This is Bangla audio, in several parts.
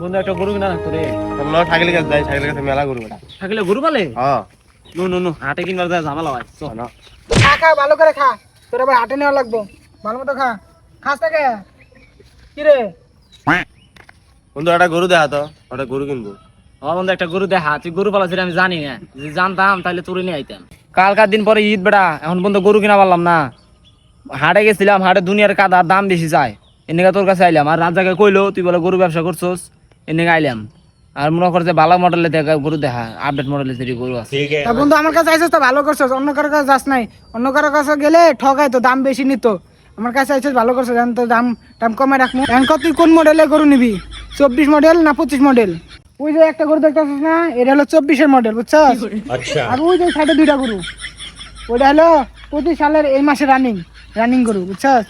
বন্ধু একটা গরু কিনা রাখতো রে সাইকেল কাছে যাই সাইকেল কাছে মেলা করব এটা থাকলে গরু পালে? হ্যাঁ। নু নু নু হাটে কিনবার যায় ঝামেলা হয়। চল। না। খা খা ভালো করে খা। তোর আবার হাটে নেওয়া লাগবো। ভালো মতো খা। খাস থাকে কি রে? বন্ধু একটা গরু দেখা তো একটা গরু কিনবো। আমার বন্ধু একটা গরু দেখা। তুই গরু পালাছিস আমি জানি না। যদি জানতাম তাহলে তোরে নিয়ে আইতাম। কালকার দিন পরে ঈদ বেড়া। এখন বন্ধু গরু কিনা পারলাম না। হাটে গেছিলাম হাটে দুনিয়ার কাদার দাম বেশি চায়। এনেকা তোর কাছে আইলাম। আর রাজাকে কইলো তুই বলে গরু ব্যবসা করছোস। এনেকা আইলাম আর মনে করছে ভালো মডেলে দেখা গরু দেখা আপডেট মডেলের যে গরু আছে। তা বন্ধু আমার কাছে আইসিস তো ভালো করছিস অন্য কারও কাছে যাস নাই। অন্য কারও কাছে গেলে ঠকাই তো দাম বেশি নিত। আমার কাছে আইসিস ভালো করছিস এখন তো দাম দাম কমে রাখব এখন তুই কোন মডেলে গরু নিবি? চব্বিশ মডেল না পঁচিশ মডেল ওই যে একটা গরু দেখতেছিস না এটা হলো চব্বিশের মডেল বুঝছস? আর ওই যে সাইডে দুইটা গরু। ওইটা হলো পঁচিশ সালের এই মাসে রানিং রানিং গরু বুঝছস?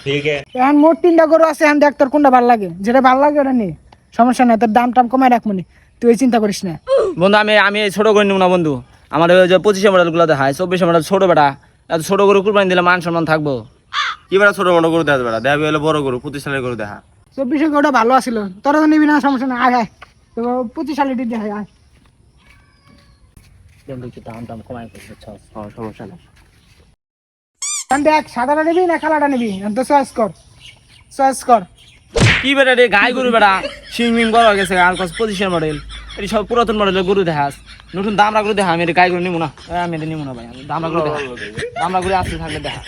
এখন মোট তিনটা গরু আছে এখন দেখ তোর কোনটা ভালো লাগে। যেটা ভালো লাগে ওটা নে। সমস্যা নাই তোর দাম টাম কমায় রাখব নি তুই ওই চিন্তা করিস না। বন্ধু আমি আমি এই ছোট করে নিব না বন্ধু। আমার ওই যে পঁচিশে মডেলগুলো দেখায় চব্বিশে মডেল ছোট বেটা। এত ছোট গরু কুরবানি দিলে মান সম্মান থাকব। কি বেড়া ছোট মোটো গরু দেখা বেড়া দেখা হলে বড় গরু পঁচিশ সালের গরু দেখা। চব্বিশে গরুটা ভালো আছিল। তোরা তো নিবি না সমস্যা নাই আয় আয়। তো পঁচিশ সালে দিতে হয় আয়। দাম দাম কমাই হ্যাঁ সমস্যা না দেখ সাদাটা নিবি না কালাটা নিবি? তো চয়েস কর। চয়েস কর। কি বেটা রে, গাই গরু বেটা সুইমিং বড় হয়ে গেছে, আর কস পজিশন মডেল এটি সব পুরাতন মডেলের গরু দেখাস নতুন দামরা গরু দেখা, আমি গাই গরু নিবো না। আমি নিবো না ভাই দামরা গরু দেখা। দামরা গরু আসতে থাকলে দেখা।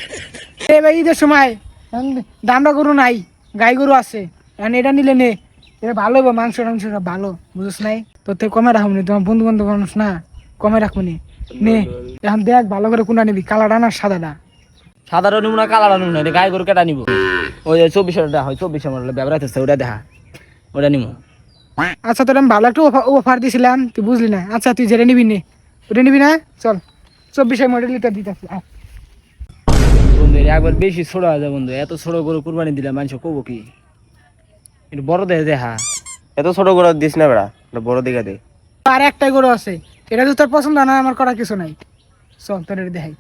এই ভাই, ঈদের সময় দামরা গরু নাই, গাই গরু আছে। এখন এটা নিলে নে এটা ভালো হবে মাংস টাংস ভালো, বুঝছ নাই? তো থেকে কমে রাখব নি, তোমার বন্ধু বান্ধব মানুষ না, কমে রাখব নি। নে, এখন দেখ, ভালো করে কোনটা নিবি কালাটা না সাদাটা সাধারণ নিবো না কালার নিবো না এটা গাই গরু কেটা নিব? ওই চব্বিশে দেখা হয় চব্বিশে মডেল ব্যবহার ওটা দেখা। ওটা নিবো আচ্ছা তোর আমি ভালো একটা অফার দিছিলাম তুই বুঝলি না। আচ্ছা তুই যেটা নিবি নে। ওটা নিবি না? চল চব্বিশে মডেল লিটার দিতেছি বন্ধু একবার বেশি ছোট হয়ে যায় বন্ধু। এত ছোট গরু কুরবানি দিলে মানুষ কবো কি? একটু বড় দেহে দেখা। এত ছোট গরু দিস না বেড়া। বড় দিকে দে। আর একটাই গরু আছে। এটা তো তোর পছন্দ না আমার করার কিছু নাই। চল তোর দেখাই।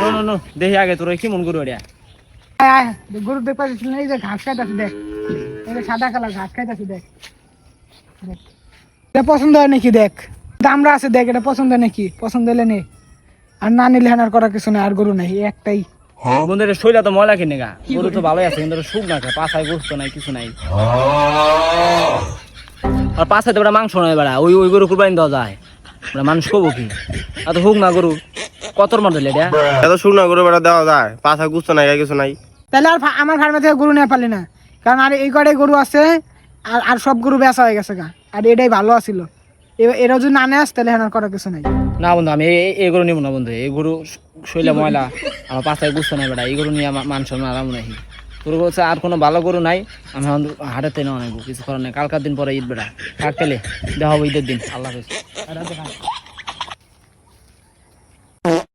নো নো নো দেখি আগে তোর কি মন গরু এটা? গরু দেখ পাচ্ছিস না এই যে ঘাস খাইতেছে দেখ। এই যে সাদা কালার ঘাস খাইতেছে দেখ। দেখ। এটা পছন্দ হয় নাকি দেখ? দামরা আছে দেখ এটা পছন্দ নাকি? পছন্দ হলে নে। আর না নিলে আর করার কিছু নাই আর গরু নাই একটাই। বন্ধু এটা শৈলা তো ময়লা কিনে গা। গরু তো ভালোই আছে কিন্তু সুখ না খায় পাছায় গোস্ত নাই কিছু নাই। আর পাছায় তো ওটা মাংস নয় বেড়া ওই ওই গরু কুরবানি দেওয়া যায়। মানুষ কবো কি? এত হুক না গরু। কতর মডেল এটা? এত শুকনো গরু বেড়া দেওয়া যায় পাছা গুস্ত নাই কিছু নাই। তাহলে আর আমার ফার্মে থেকে গরু নিয়ে পারলি না। কারণ আর এই কটাই গরু আছে আর আর সব গরু বেচা হয়ে গেছে গা। আর এটাই ভালো আছিল। এরা যদি না নেস তাহলে করার কিছু নাই। না বন্ধু আমি এই- গরু নিব না বন্ধু। এই গরু শৈলা ময়লা আমার পাছায় গুস্ত নাই বেড়া। এই গরু নিয়ে আমার মান সম্মান আরাম নাই। বলছে আর কোনো ভালো গরু নাই। আমি এখন হাটেতে নেওয়া নেব কিছু করার নেই। কালকার দিন পরে ঈদ বেড়া। থাকতেলে দেখা হব ঈদের দিন। আল্লাহ হাফেজ।